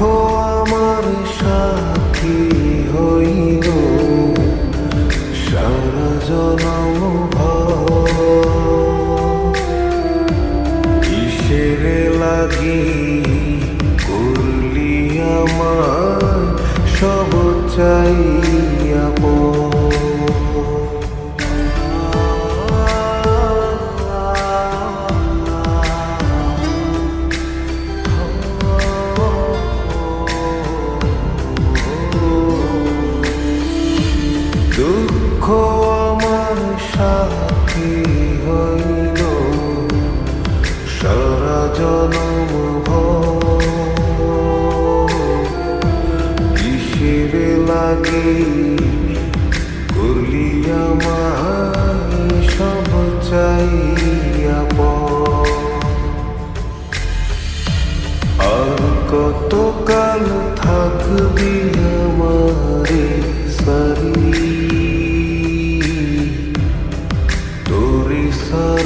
আমার সাথী হইল। সারা জনম দুঃখ আমার সাথী। তোরে সারা